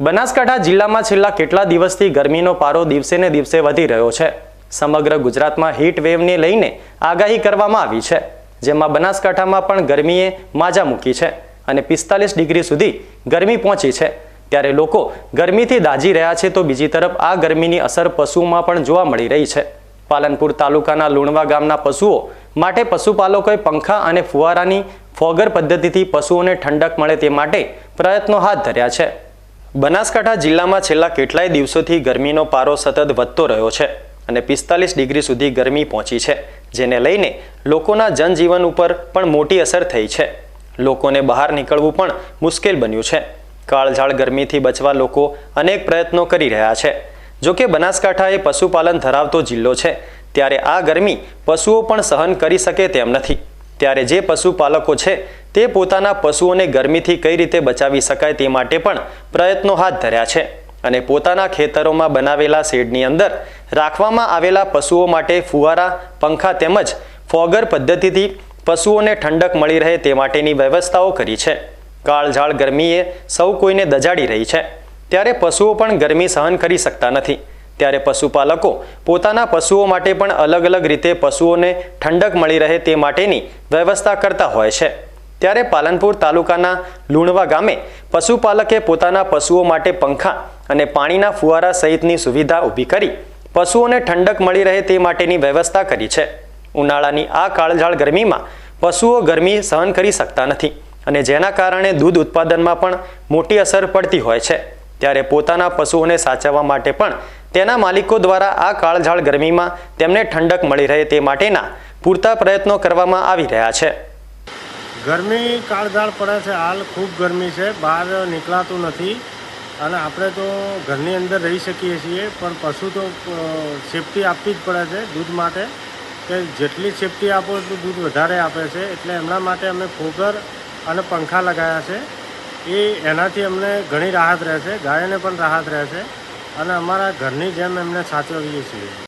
બનાસકાંઠા જિલ્લામાં છેલ્લા કેટલા દિવસથી ગરમીનો પારો દિવસે ને દિવસે વધી રહ્યો છે? સમગ્ર ગુજરાતમાં હીટ વેવને લઈને આગાહી કરવામાં આવી છે. જેમાં બનાસકાંઠામાં પણ ગરમીએ માજા મૂકી છે અને પિસ્તાલીસ ડિગ્રી સુધી ગરમી પહોંચી છે. ત્યારે લોકો ગરમીથી દાજી રહ્યા છે તો બીજી તરફ આ ગરમીની અસર પશુઓમાં પણ જોવા મળી રહી છે. પાલનપુર તાલુકાના લુણવા ગામના પશુઓ માટે પશુપાલકોએ પંખા અને ફુવારાની ફોગર પદ્ધતિથી પશુઓને ઠંડક મળે તે માટે પ્રયત્નો હાથ ધર્યા છે. બનાસકાંઠા જિલ્લામાં છેલ્લા કેટલાય દિવસોથી ગરમીનો પારો સતત વધતો રહ્યો છે અને પિસ્તાલીસ ડિગ્રી સુધી ગરમી પહોંચી છે, જેને લઈને લોકોના જનજીવન ઉપર પણ મોટી અસર થઈ છે. લોકોને બહાર નીકળવું પણ મુશ્કેલ બન્યું છે. કાળઝાળ ગરમીથી બચવા લોકો અનેક પ્રયત્નો કરી રહ્યા છે. જો કે બનાસકાંઠા એ પશુપાલન ધરાવતો જિલ્લો છે, ત્યારે આ ગરમી પશુઓ પણ સહન કરી શકે તેમ નથી. ત્યારે જે પશુપાલકો છે, તે પોતાના પશુઓને ગરમીથી કઈ રીતે બચાવી શકાય તે માટે પણ પ્રયત્નો હાથ ધર્યા છે. અને પોતાના ખેતરોમાં બનાવેલા શેડની અંદર રાખવામાં આવેલા પશુઓ માટે ફુવારા, પંખા તેમજ ફોગર પદ્ધતિથી પશુઓને ઠંડક મળી રહે તે માટેની વ્યવસ્થાઓ કરી છે. કાળઝાળ ગરમીએ સૌ કોઈને દજાડી રહી છે. ત્યારે પશુઓ પણ ગરમી સહન કરી શકતા નથી. ત્યારે પશુપાલકો પોતાના પશુઓ માટે પણ અલગ અલગ રીતે પશુઓને ઠંડક મળી રહે તે માટેની વ્યવસ્થા કરતા હોય છે. ત્યારે પાલનપુર તાલુકાના લુણવા ગામે પશુપાલકે પોતાના પશુઓ માટે પંખા અને પાણીના ફુવારા સહિતની સુવિધા ઊભી કરી પશુઓને ઠંડક મળી રહે તે માટેની વ્યવસ્થા કરી છે. ઉનાળાની આ કાળઝાળ ગરમીમાં પશુઓ ગરમી સહન કરી શકતા નથી અને જેના કારણે દૂધ ઉત્પાદનમાં પણ મોટી અસર પડતી હોય છે. ત્યારે પોતાના પશુઓને સાચવવા માટે પણ તેના માલિકો દ્વારા આ કાળઝાળ ગરમીમાં તેમને ઠંડક મળી રહે તે માટેના પૂરતા પ્રયત્નો કરવામાં આવી રહ્યા છે. ગરમી કાળઝાળ પડે છે, હાલ ખૂબ ગરમી છે, બહાર નીકળાતું નથી અને આપણે તો ઘરની અંદર રહી શકીએ છીએ, પણ પશુ તો સેફટી આપવી જ પડે છે દૂધ માટે. કે જેટલી સેફટી આપો એટલું દૂધ વધારે આપે છે, એટલે એમના માટે અમે ફોગર અને પંખા લગાવ્યા છે. એ એનાથી અમને ઘણી રાહત રહેશે, ગાયને પણ રાહત રહેશે. અને અમારા ઘરની જેમ એમને સાચવીએ છીએ.